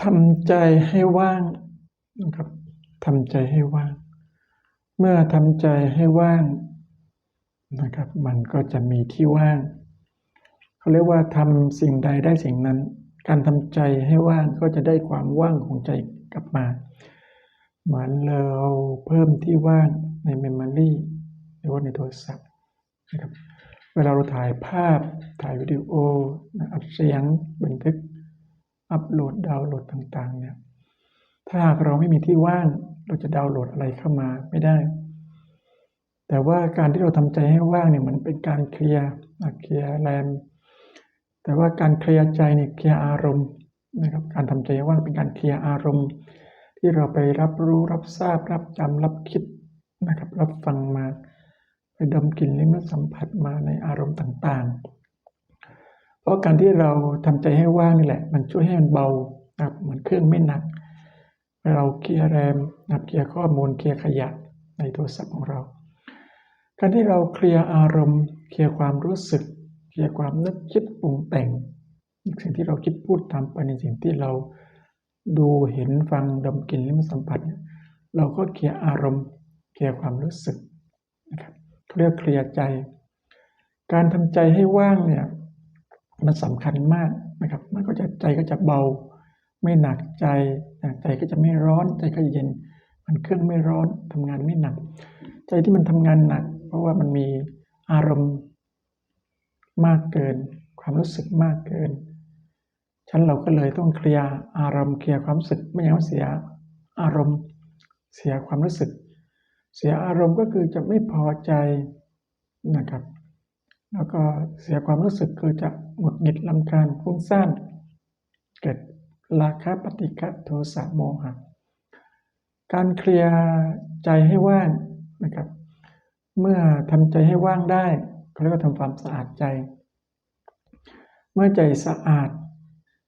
ทำใจให้ว่างนะครับทำใจให้ว่าง เมื่อทำใจให้ว่างนะครับ มันก็จะมีที่ว่างเขาเรียกว่าทำสิ่งใดได้สิ่งนั้น การทำใจให้ว่างก็จะได้ความว่างของใจกลับมา เหมือนเราเพิ่มที่ว่างในเมมโมรีหรือว่าในโทรศัพท์นะครับ เวลาเราถ่ายภาพถ่ายวิดีโออัดเสียงบันทึก อัปโหลดดาวน์โหลดต่างๆเนี่ยถ้าหากเราไม่มีที่ว่างเราจะดาวน์โหลดอะไรเข้ามาไม่ได้ แต่ว่าการที่เราทำใจให้ว่างเนี่ยมันเป็นการเคลียร์เคลียร์แรมแต่ว่าการเคลียร์ใจเนี่ยเคลียร์อารมณ์นะครับการทำใจให้ว่างเป็นการเคลียร์อารมณ์ ที่เราไปรับรู้รับทราบรับจำรับคิดนะครับ รับฟังมา ไปดมกลิ่นลิ้มรสสัมผัสมาในอารมณ์ต่างๆ เพราะการที่เราทำใจให้ว่างนี่แหละ มันช่วยให้มันเบานะครับเหมือนเครื่องไม่หนัก เราเคลียร์แรมนับเคลียร์ข้อมูลเคลียร์ขยะในโทรศัพท์ของเรา การที่เราเคลียร์อารมณ์ เคลียร์ความรู้สึก เคลียร์ความนึกคิดปรุงแต่ง สิ่งที่เราคิดพูดทำไปในสิ่งที่เราดูเห็นฟังดมกลิ่นลิ้มสัมผัสเนี่ยเราก็เคลียร์อารมณ์ เคลียร์ความรู้สึกนะครับเขาเรียกเคลียร์ใจ การทำใจให้ว่างเนี่ย มันสำคัญมากนะครับ มันก็จะใจก็จะเบา ไม่หนักใจใจก็จะไม่ร้อน ใจก็เย็น มันเครื่องไม่ร้อนทำงานไม่หนัก ใจที่มันทำงานหนัก เพราะว่ามันมีอารมณ์มากเกิน ความรู้สึกมากเกินฉันเราก็เลยต้องเคลียร์อารมณ์เคลียร์ความรู้สึกไม่อย่างนั้นเสียอารมณ์เสียความรู้สึก เสียอารมณ์ก็คือจะไม่พอใจนะครับ แล้วก็เสียความรู้สึกคือจะหงุดหงิดลำคาญฟุ้งซ่านเกิดราคะปฏิฆะโทสะโมหะการเคลียร์ใจให้ว่างนะครับ เมื่อทำใจให้ว่างได้เขาเรียกว่าทำความสะอาดใจ เมื่อใจสะอาด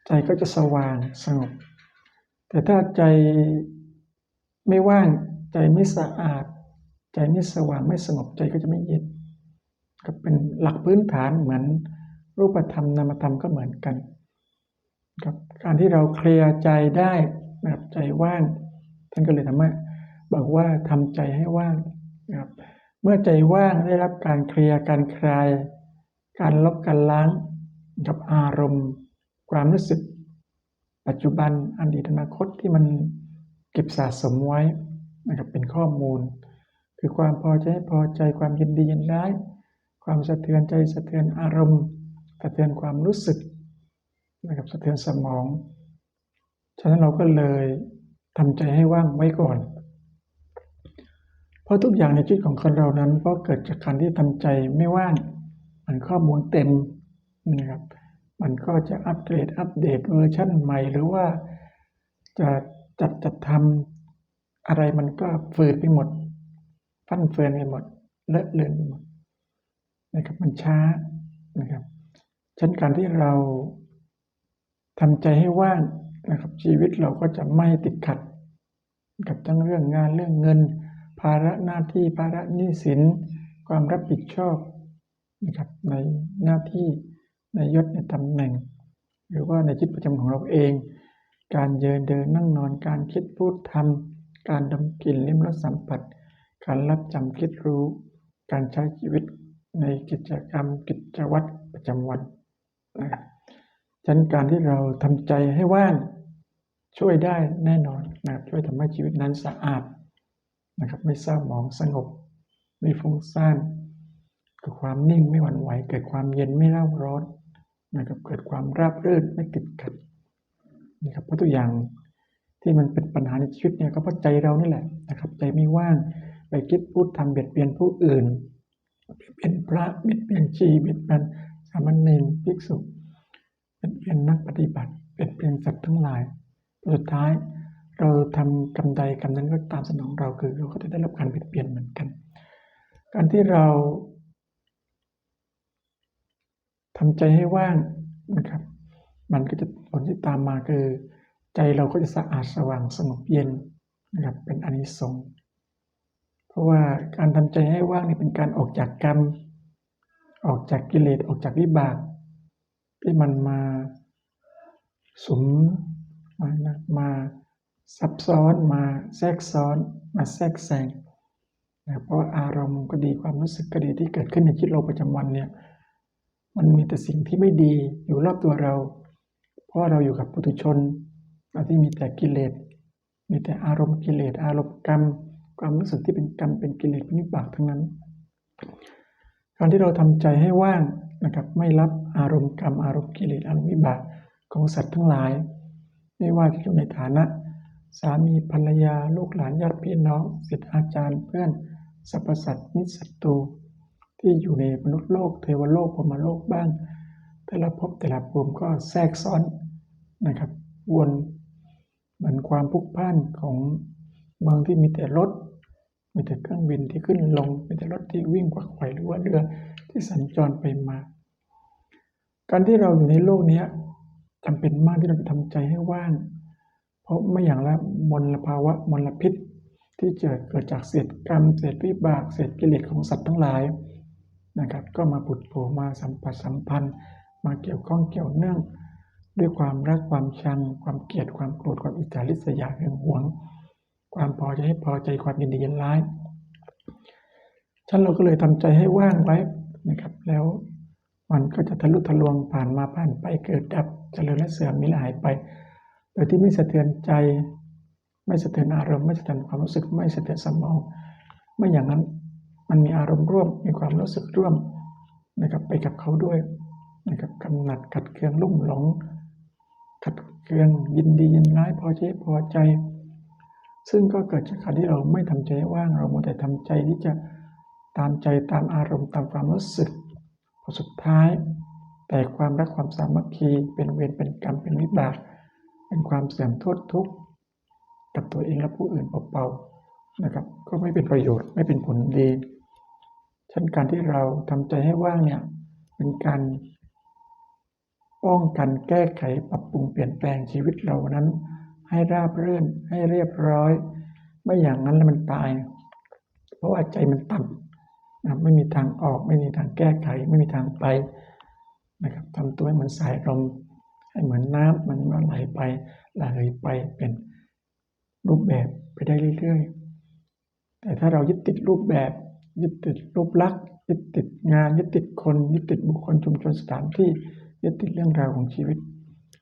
ใจก็จะสว่างสงบ แต่ถ้าใจไม่ว่าง ใจไม่สะอาด ใจไม่สว่างไม่สงบใจก็จะไม่เย็น ก็เป็นหลักพื้นฐานเหมือนรูปธรรมนามธรรมก็เหมือนกันครับการที่เราเคลียร์ใจได้แบบใจว่าง ท่านก็เลยทำให้บอกว่าทำใจให้ว่างนะครับเมื่อใจว่างได้รับการเคลียร์การคลาย การลบการล้างกับอารมณ์ ความรู้สึก ปัจจุบันอดีตอนาคตที่มันเก็บสะสมไว้นะครับเป็นข้อมูล คือความพอใจพอใจความยินดียินร้าย ความสะเทือนใจสะเทือนอารมณ์ สะเทือนความรู้สึกนะครับสะเทือนสมอง ฉะนั้นเราก็เลยทำใจให้ว่างไว้ก่อน เพราะทุกอย่างในชีวิตของคนเรานั้นก็เกิดจากการที่ทำใจไม่ว่าง มันข้อมูลเต็มนะครับ มันก็จะอัปเกรดอัปเดตเวอร์ชันใหม่ หรือว่าจะจัดจัดทำอะไรมันก็ฝืดไปหมด ฟั่นเฟือนไปหมด เลอะเลือนไปหมด นะครับมันช้านะครับฉันการที่เราทำใจให้ว่างนะครับ ชีวิตเราก็จะไม่ติดขัด กับทั้งเรื่องงานเรื่องเงิน ภาระหน้าที่ภาระหนี้สิน ความรับผิดชอบนะครับในหน้าที่ในยศในตำแหน่ง หรือว่าในชีวิตประจำของเราเอง การเดินเดินนั่งนอนการคิดพูดทำการดมกลิ่นลิ้มรสสัมผัส การรับจำคิดรู้ การใช้ชีวิต ในกิจกรรมกิจวัตรประจำวันนะครับฉะนั้นการที่เราทำใจให้ว่างช่วยได้แน่นอนนะครับช่วยทำให้ชีวิตนั้นสะอาดนะครับไม่เศร้าหมองสงบ ไม่ฟุ้งซ่านเกิดความนิ่งไม่หวั่นไหว เกิดความเย็นไม่เล่าร้อนนะครับเกิดความราบรื่นไม่ติดขัดนะครับเพราะตัวอย่างที่มันเป็นปัญหาในชีวิตเนี่ยก็เพราะใจเรานี่แหละนะครับใจไม่ว่างไปคิดพูดทำเบียดเบียนผู้อื่น เบียดเบียนพระเบียดเบียนชีเบียดเบียนสามเณรภิกษุ เป็นเพียนนักปฏิบัติ เป็นเพียนสัตว์ทั้งหลาย สุดท้ายเราทำกรรมใดกรรมนั้นก็ตามสนองเราคือเราก็จะได้รับการเปลี่ยนเหมือนกัน การที่เราทำใจให้ว่างนะครับ มันก็จะผลที่ตามมาคือ ใจเราก็จะสะอาดสว่างสงบเย็นนะครับเป็นอนิสงส์ เพราะว่าการทำใจให้ว่างนี่เป็นการออกจากกรรม ออกจากกิเลสออกจากวิบาก ที่มันมาสมมามาซับซ้อนมาแทรกซ้อน มาแทรกแซงนะเพราะอารมณ์ก็ดีความรู้สึกก็ดีที่เกิดขึ้นในชีวิตเราประจำวันเนี่ยมันมีแต่สิ่งที่ไม่ดีอยู่รอบตัวเรา เพราะเราอยู่กับปุถุชนที่มีแต่กิเลสมีแต่อารมณ์กิเลสอารมณ์กรรม ความรู้สึกที่เป็นกรรมเป็นกิเลสเป็นวิบากทั้งนั้น การที่เราทำใจให้ว่างนะครับไม่รับอารมณ์กรรมอารมณ์กิเลสอารมณ์วิบากของสัตว์ทั้งหลาย ไม่ว่าจะอยู่ในฐานะ สามีภรรยาลูกหลานญาติพี่น้องศิษย์อาจารย์เพื่อนสรรพสัตว์มิตรศัตรูที่อยู่ในมนุษย์โลกเทวโลกพรมโลกบ้าง แต่ละภพแต่ละภูมิก็แทรกซ้อนนะครับวนเหมือนความพุกพ่านของ เมืองที่มีแต่รถ มีแต่เครื่องบินที่ขึ้นลง มีแต่รถที่วิ่งกวักไขว่หรือว่าเรือที่สัญจรไปมา การที่เราอยู่ในโลกนี้จำเป็นมากที่เราจะทำใจให้ว่าง เพราะไม่อย่างละมลภาวะมลพิษ ที่เกิดเกิดจากเศษกรรมเศษวิบากเศษกิเลสของสัตว์ทั้งหลายนะครับ ก็มาผุดโผล่มาสัมผัสสัมพันธ์ มาเกี่ยวข้องเกี่ยวเนื่อง ด้วยความรักความชัง ความเกลียดความโกรธความอิจฉาริษยาหึงหวง ความพอใจให้พอใจความยินดียินร้ายฉันเราก็เลยทำใจให้ว่างไว้นะครับ แล้วมันก็จะทะลุทะลวงผ่านมาผ่านไปเกิดดับเจริญและเสื่อมมิละหายไป โดยที่ไม่สะเทือนใจ ไม่สะเทือนอารมณ์ไม่สะเทือนความรู้สึกไม่สะเทือนสมองไม่อย่างนั้นมันมีอารมณ์ร่วมมีความรู้สึกร่วมนะครับไปกับเขาด้วยนะครับกำหนัดขัดเคืองลุ่มหลงขัดเคืองยินดียินร้ายพอใจพอใจ ซึ่งก็เกิดจากการที่เราไม่ทำใจว่างเราโมแต่ทำใจที่จะตามใจตามอารมณ์ตามความรู้สึกพอสุดท้าย แต่ความรักความสามัคคีเป็นเวรเป็นกรรมเป็นวิบากเป็นความเสื่อมโทษทุกข์กับตัวเองและผู้อื่นเบาๆนะครับก็ไม่เป็นประโยชน์ไม่เป็นผลดีเช่นการที่เราทำใจให้ว่างเนี่ยเป็นการป้องกันแก้ไขปรับปรุงเปลี่ยนแปลงชีวิตเรานั้น ให้ราบรื่นให้เรียบร้อย ไม่อย่างนั้นแล้วมันตาย เพราะว่าใจมันต่ำนะไม่มีทางออก ไม่มีทางแก้ไข ไม่มีทางไปนะครับทำตัวให้เหมือนสายลมให้เหมือนน้ำมันไหลไปไหลไปเป็นรูปแบบไปได้เรื่อยๆ แต่ถ้าเรายึดติดรูปแบบ ยึดติดรูปลักษณ์ยึดติดงานยึดติดคนยึดติดบุคคลชุมชนสถานที่ยึดติดเรื่องราวของชีวิต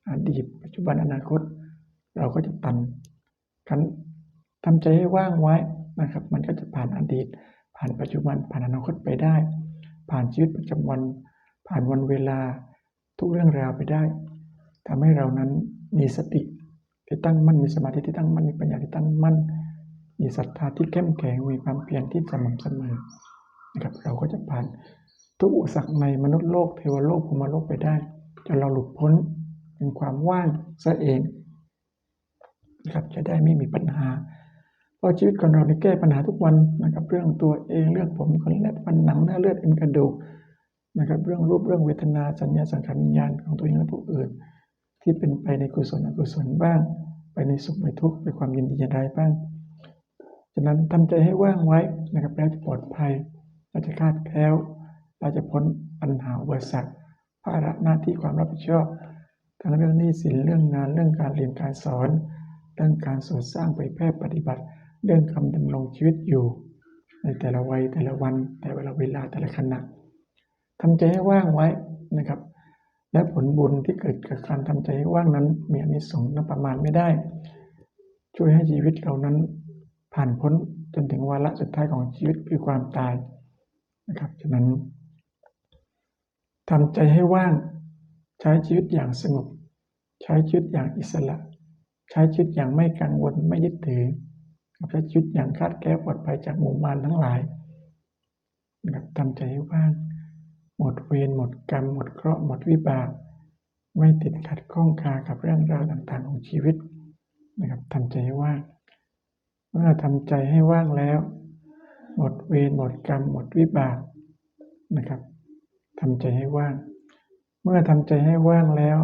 อดีตปัจจุบันอนาคต เราก็จะตันกันทำใจให้ว่างไว้นะครับ มันก็จะผ่านอดีต ผ่านปัจจุบัน ผ่านอนาคตไปได้ ผ่านชีวิตประจำวัน ผ่านวันเวลาทุกเรื่องราวไปได้ทำให้เรานั้นมีสติที่ตั้งมั่นมีสมาธิที่ตั้งมั่นมีปัญญาที่ตั้งมั่น มีศรัทธาที่เข้มแข็งมีความเพียรที่สม่ำเสมอนะครับเราก็จะผ่านทุกอุปสรรคในมนุษย์โลกเทวโลกภูมิโลกไปได้จนเราหลุดพ้นเป็นความว่างซะเอง นะครับจะได้ไม่มีปัญหา เพราะชีวิตของเราในแก้ปัญหาทุกวันนะครับเรื่องตัวเองเรื่องผมขนเล็บฟันหนังเนื้อเลือดเอ็นกระดูกนะครับเรื่องรูปเรื่องเวทนาสัญญาสังขารวิญญาณของตัวเองและผู้อื่น ที่เป็นไปในกุศลอกุศลบ้าง ไปในสุขในทุกข์ไปความยินดียินร้บ้างฉะนั้นทำใจให้ว่างไว้นะครับแล้วจะปลอดภัยเราจะคาดแคล้วเราจะพ้นปัญหาอุปสรรคภาระหน้าที่ความรับผิดชอบ ทั้งเรื่องหนี้สินเรื่องงานเรื่องการเรียนการสอน เรื่องการสดสร้างไปแพร่ปฏิบัติ เรื่องคำดำรงชีวิตอยู่ ในแต่ละวัยแต่ละวัน แต่เวลาเวลาแต่ละขณะทำใจให้ว่างไว้นะครับ และผลบุญที่เกิดจากการทำใจให้ว่างนั้นมีอนิสงส์นับประมาณไม่ได้ ช่วยให้ชีวิตเรานั้นผ่านพ้นจนถึงวาระสุดท้ายของชีวิตคือความตายนะครับฉะนั้นทำใจให้ว่าง ใช้ชีวิตอย่างสงบ ใช้ชีวิตอย่างอิสระ ใช้ชีวิตอย่างไม่กังวลไม่ยึดถือใช้ชีวิตอย่างคาดแก้ปลอดภัยจากหมู่มารทั้งหลายนะครับทำใจให้ว่าง หมดเวรหมดกรรม หมดเคราะห์หมดวิบาก ไม่ติดขัดข้องคากับเรื่องราวต่างๆของชีวิตนะครับทำใจให้ว่าง เมื่อทำใจให้ว่างแล้ว หมดเวรหมดกรรม หมดวิบากนะครับทำใจให้ว่าง เมื่อทำใจให้ว่างแล้ว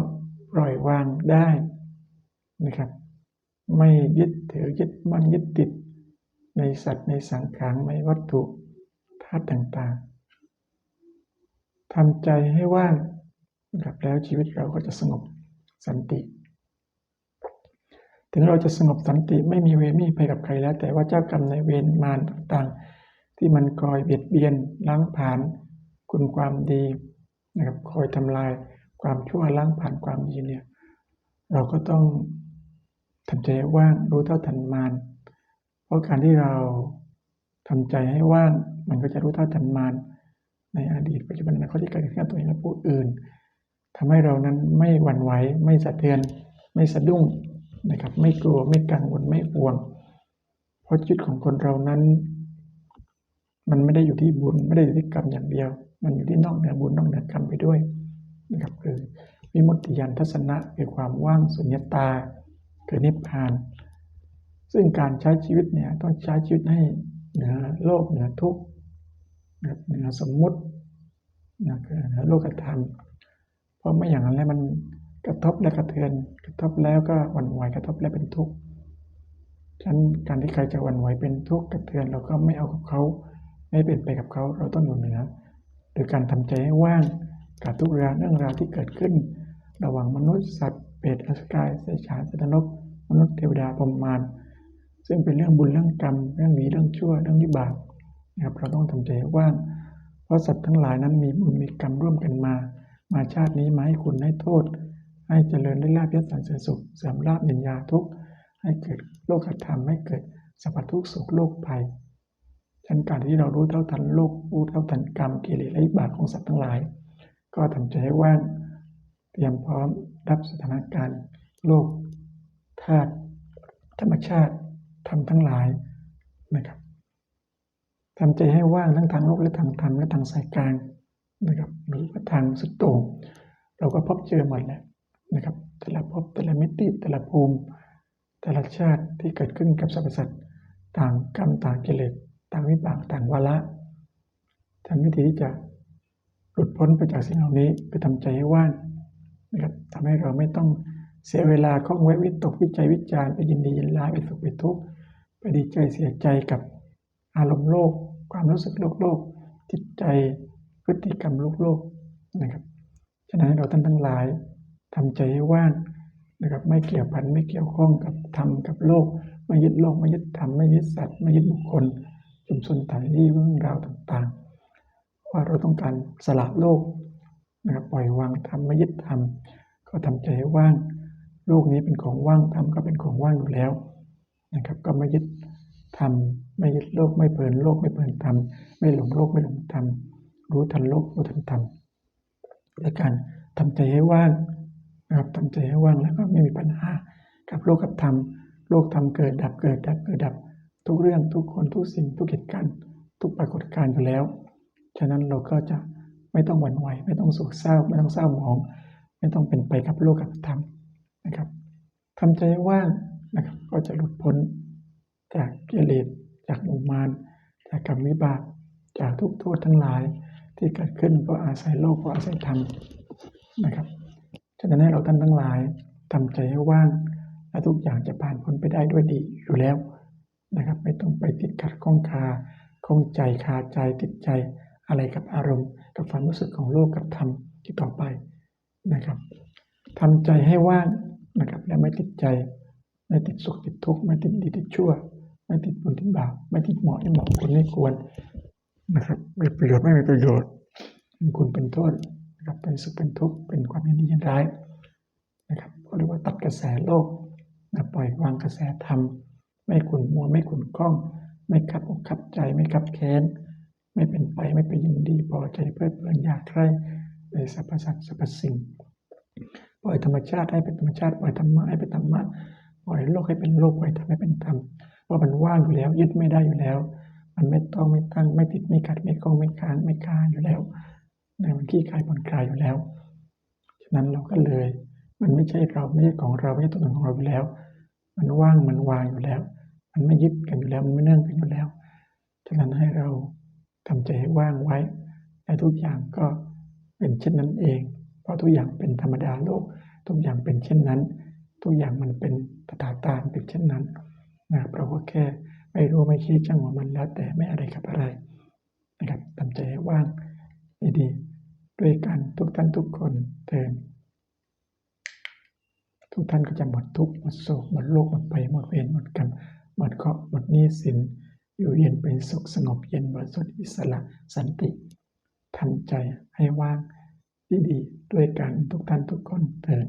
ปล่อยวางได้นะครับ ไม่ยึดถือยึดมั่นยึดติด ในสัตว์ในสังขารในวัตถุธาตุต่างๆทำใจให้ว่างนะครับแล้วชีวิตเราก็จะสงบสันติ ถึงเราจะสงบสันติไม่มีเวรไม่มีภัยกับใครแล้ว แต่ว่าเจ้ากรรมในเวรมารต่างๆ ที่มันคอยเบียดเบียนล้างผ่านคุณความดีนะครับคอยทำลายความชั่วล้างผ่านความดีเนี่ยเราก็ต้อง ทำใจให้ว่างรู้เท่าทันมารเพราะการที่เราทำใจให้ว่างมันก็จะรู้เท่าทันมารในอดีตปัจจุบันอนาคตที่เกิดขึ้นกับตัวเองและผู้อื่นทำให้เรานั้นไม่หวั่นไหวไม่สะเทือน ไม่สะดุ้งนะครับ ไม่กลัวไม่กังวลไม่ห่วง เพราะชีวิตของคนเรานั้น มันไม่ได้อยู่ที่บุญไม่ได้อยู่ที่กรรมอย่างเดียว มันอยู่ที่นอกเหนือบุญนอกเหนือกรรมไปด้วยนะครับคือวิมุตติยานทัศนะคือความว่างสุญญตา คือนิพพาน ซึ่งการใช้ชีวิตเนี่ยต้องใช้ชีวิตให้เหนือโลกเหนือทุกข์เหนือสมมุตินะคือเหนือโลกธรรม เพราะไม่อย่างนั้นแล้วมันกระทบและกระเทือน กระทบแล้วก็หวั่นไหวกระทบแล้วเป็นทุกข์ฉะนั้นการที่ใครจะหวั่นไหวเป็นทุกข์กระเทือนเราก็ไม่เอากับเขาไม่เป็นไปกับเขาเราต้องอยู่เหนือโดยการทำใจให้ว่างกับทุกเรื่องเรื่องราวที่เกิดขึ้น ระหว่างมนุษย์สัตว์เปรตอสกายเสฉานสัตว์นก มนุษย์เทวดาพรหมมารซึ่งเป็นเรื่องบุญเรื่องกรรม เรื่องดีเรื่องชั่วเรื่องวิบากนะครับเราต้องทำใจว่างเพราะสัตว์ทั้งหลายนั้นมีบุญมีกรรมร่วมกันมา มาชาตินี้มาให้คุณให้โทษ ให้เจริญได้ลาภยศสรรเสริญสุขเสริมลาภนิยาทุกให้เกิดโลกธรรมให้เกิดสัพพทุกข์สุขโลกภัยฉันการที่เรารู้เท่าทันโลกรู้เท่าทันกรรมกิเลสและวิบากของสัตว์ทั้งหลาย ก็ทำใจให้ว่างเตรียมพร้อมรับสถานการณ์ โลกาตุธรรมชาติธรรมทั้งหลายนะครับทำใจให้ว่างทั้งทางโลกและทางธรรมและทางสายกลางนะครับหรือว่าทางสุดโต่งเราก็พบเจอหมดแหละนะครับ แต่ละภพแต่ละมิติแต่ละภูมิ แต่ละชาติที่เกิดขึ้นกับสรรพสัตว์ต่างกรรมต่างกิเลสต่างวิบากต่างวาระฉันวิธีที่จะหลุดพ้นไปจากสิ่งเหล่านี้คือทำใจให้ว่างนะครับทำให้เราไม่ต้อง เสียเวลาข้องแวะวิตกวิจัยวิจารณ์ไปยินดียินร้ายไปสุขไปทุกข์ไปดีใจเสียใจกับอารมณ์โลก ความรู้สึกโลกโลกจิตใจพฤติกรรมโลกโลกนะครับฉะนั้นเราท่านทั้งหลายทำใจให้ว่างนะครับไม่เกี่ยวพันไม่เกี่ยวข้องกับธรรมกับโลก ไม่ยึดโลกไม่ยึดธรรมไม่ยึดสัตว์ไม่ยึดบุคคลชุมชนต่างที่เรื่องราวต่างๆ ว่าเราต้องการสละโลกนะครับปล่อยวางธรรมไม่ยึดธรรมก็ทำใจให้ว่าง โลกนี้เป็นของว่างธรรมก็เป็นของว่างอยู่แล้วนะครับ ก็ไม่ยึดธรรมไม่ยึดโลกไม่เพลินโลกไม่เพลินธรรมไม่หลงโลกไม่หลงธรรมรู้ทันโลกรู้ทันธรรมและการทำใจให้ว่างนะครับทำใจให้ว่างแล้วก็ไม่มีปัญหากับโลกกับธรรมโลกธรรมเกิดดับเกิดดับเกิดดับ ทุกเรื่องทุกคนทุกสิ่งทุกเหตุการณ์ทุกปรากฏการณ์อยู่แล้ว ฉะนั้นเราก็จะไม่ต้องหวั่นไหว ไม่ต้องโศกเศร้า ไม่ต้องเศร้าหมอง ไม่ต้องเป็นไปกับโลกกับธรรม นะครับทำใจว่างนะครับ ก็จะหลุดพ้นจากกิเลสจากอุมานจากกรรมวิบากจากทุกโทษทั้งหลายที่เกิดขึ้นเพราะอาศัยโลกเพราะอาศัยธรรมนะครับฉะนั้นให้เราท่านทั้งหลายทำใจให้ว่าง และทุกอย่างจะผ่านพ้นไปได้ด้วยดีอยู่แล้วนะครับ ไม่ต้องไปติดขัดข้องคาข้องใจคาใจติดใจอะไรกับอารมณ์ กับความรู้สึกของโลกกับธรรมที่ต่อไปนะครับทำใจให้ว่าง นะครับและไม่ติดใจ ไม่ติดสุขติดทุกข์ไม่ติดดีติดชั่ว ไม่ติดบุญติดบาปไม่ติดเหมาะไม่เหมาะควรไม่ควรนะครับมีประโยชน์ไม่มีประโยชน์เป็นคุณเป็นโทษนะครับเป็นสุขเป็นทุกข์เป็นความยินดียินร้ายนะครับเรียกว่าตัดกระแสโลกนะปล่อยวางกระแสธรรมไม่ขุนมัวไม่ขุนข้อง ไม่ขับอกขับใจไม่ขับแค้น ไม่เป็นไปไม่ไปยินดีพอใจเพลิดเพลินอยากใครในสรรพสัตว์สรรพสิ่ง ปล่อยธรรมชาติให้เป็นธรรมชาติ ปล่อยธรรมะให้เป็นธรรมะ ปล่อยโลกให้เป็นโลก ปล่อยธรรมให้เป็นธรรม ว่ามันว่างอยู่แล้ว ยึดไม่ได้อยู่แล้ว มันไม่ต้องไม่ตั้ง ไม่ติด ไม่ขัด ไม่คล้อง ไม่ค้าง ไม่คาอยู่แล้วในมันขี้คายผ่อนคลายอยู่แล้ว ฉะนั้นเราก็เลย มันไม่ใช่เราไม่ใช่ของเราไม่ใช่ตัวตนของเราอยู่แล้ว มันว่าง มันวางอยู่แล้ว มันไม่ยึดกันอยู่แล้ว มันไม่เนื่องกันอยู่แล้ว ฉะนั้นให้เราทำใจให้ว่างไว้และทุกอย่างก็เป็นเช่นนั้นเอง ราะทุกอย่างเป็นธรรมดาโลก ทุกอย่างเป็นเช่นนั้น ทุกอย่างมันเป็นตถาตานเป็นเช่นนั้นนะเพราะว่าแค่ไม่รู้ไม่คิดจังหวะมันแล้ว แต่ไม่อะไรกับอะไรนะครับทำใจว่างดีๆด้วยกันทุกท่านทุกคนเตินทุกท่านก็จะหมดทุกหมดโศกหมดโลกหมดไปหมดเวรหมดกรรมหมดเคราะห์หมดนี้สินอยู่เย็นเป็นสุขสงบเย็นบริสุทธิ์อิสระสันติทำใจให้ว่าง ดีๆด้วยกันทุกท่านทุกคนเถิด